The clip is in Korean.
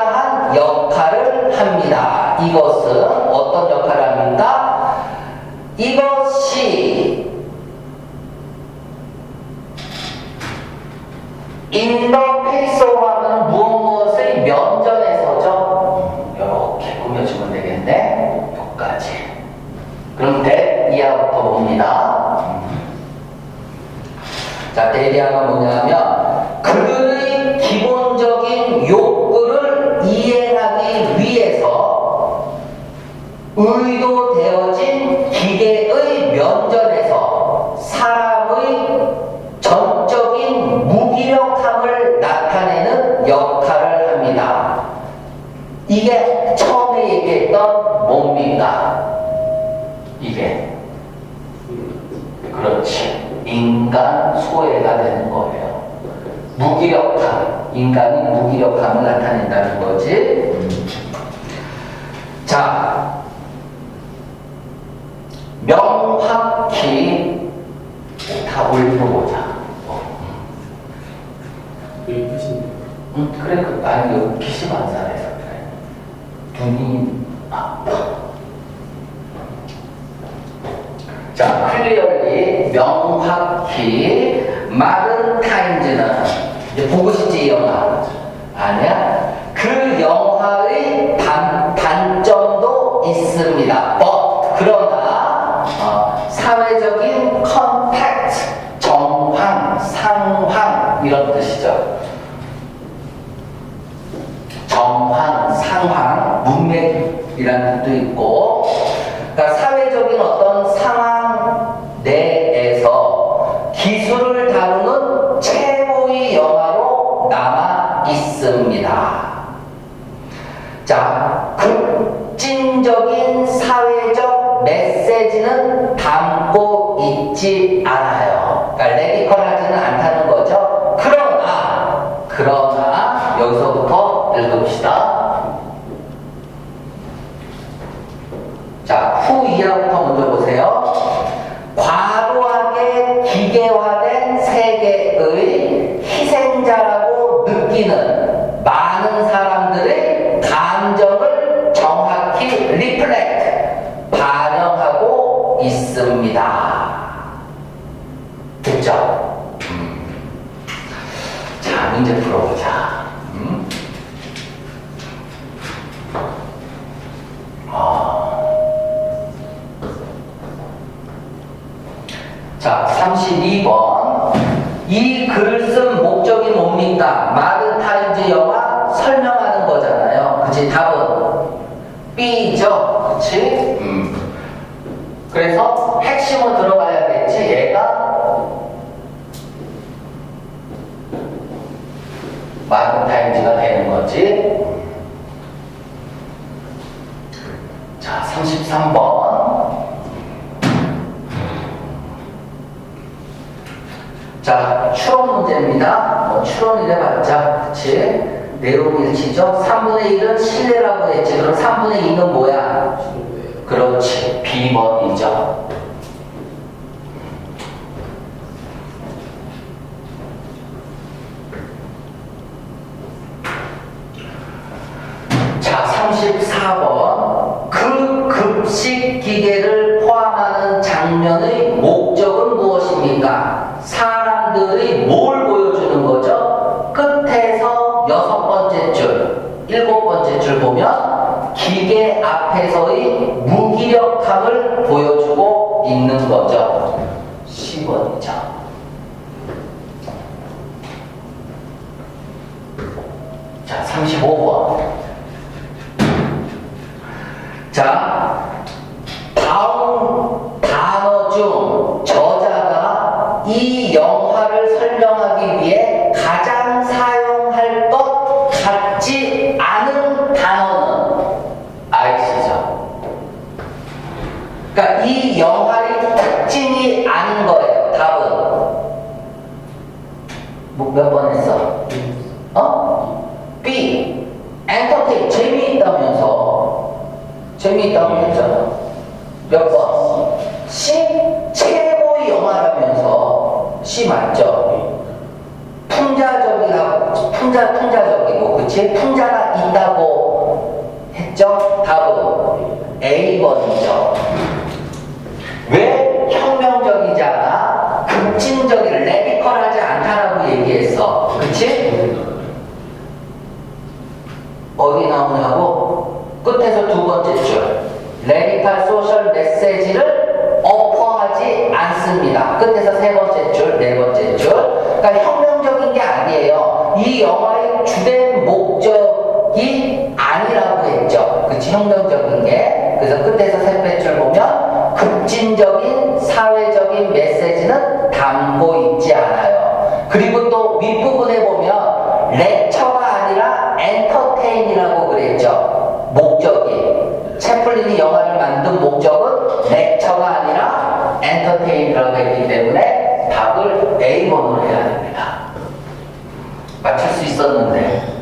이러이러한 역할을 합니다. 이것은 어떤 역할을 합니까? 이것이 인더페이스로 하면 무엇 무엇의 면전에서죠. 이렇게 꾸며주면 되겠네. 여기까지. 그럼 대 이하부터 봅니다. 자, 대리아가 뭐냐면 의도되어진 기계의 면전에서 사람의 전적인 무기력함을 나타내는 역할을 합니다. 이게 처음에 얘기했던 뭡니까? 이게 그렇지. 인간 소외가 되는 거예요. 무기력함. 인간이 무기력함을 나타낸다는 거지. 자, 명확히 다 끝인데. 응, 그래, 그, 아니, 안 살아요. 그래. 눈이 아파. 자, 클리어리, 명확히, 마른 타임즈는, 이제 보고 싶지, 이 영화. 아니야? 그 영화의 단, 단점도 있습니다. but, 그러나, 어, 사회적인 컨택트, 정황, 상황, 이런 뜻이죠. 정황, 상황, 문맥이라는 뜻도 있고, 그러니까 사회적인 어떤 상황 내에서 기술을 다루는 최고의 영화로 남아 있습니다. 자, 급진적인 사회적 메시지는 담고 있지 않아요. 그러니까 레디컬하지는 않다는 거죠. 그러나, 그러나, 여기서부터 읽읍시다. 자, 후 이하부터 먼저 보세요. 과도하게 기계화된 세계의 희생자라고 느끼는 많은 사람들의 감정을 정확히 반영하고 있습니다. 됐죠? 음. 자, 문제 풀어보자. 음? 아. 자, 32번. 이 글을 쓴 목적이 뭡니까? 타임즈 영화 설명하는 거잖아요. 그치? 답은 B죠. 그치? 음. 그래서 핵심은 들어가야겠지. 얘가 마른 타임즈가 되는 거지. 자, 33번. 자, 추론 문제입니다. 뭐 추론 이래봤자, 그치? 내용 일치죠? 3분의 1은 실내라고 했지. 그럼 3분의 2는 뭐야? 그렇지. B번이죠. 자, 34번. 그 급식 기계를 포함하는 장면의 목적은 무엇입니까? 사람들이 뭘 보여주는 거죠? 끝에서 여섯 번째 줄, 일곱 번째 줄 보면 기계 앞에서의 무기력함을 보여주고 있는 거죠. 10번이죠. 자, 35번. 그러니까 이 영화의 특징이 아닌 거예요. 답은 뭐 몇 번 했어? 어? B. 엔터테인 재미있다면서 재미있다고 했잖아. 몇 번? C. 최고의 영화라면서 C 맞죠? 풍자적이라고 풍자 풍자적이고 그치? 풍자가 있다고 답은 A번이죠. 왜 혁명적이지 않아? 급진적이 레디컬하지 않다라고 얘기했어. 그치? 어디 나오냐고? 끝에서 두 번째 줄. 레디컬 소셜 메시지를 어퍼하지 않습니다. 끝에서 세 번째 줄, 네 번째 줄. 그러니까 혁명적인 게 아니에요. 이 영화의 주된 목적이 아니라고 했죠. 그치? 혁명적인 게. 그래서 끝에서 세 번째 줄 보면 급진적인 사회적인 메시지는 담고 있지 않아요. 그리고 또 윗부분에 보면 렉처가 아니라 엔터테인이라고 그랬죠. 목적이. 채플린이 영화를 만든 목적은 렉처가 아니라 엔터테인이라고 했기 때문에 답을 A번으로 해야 됩니다. 맞출 수 있었는데.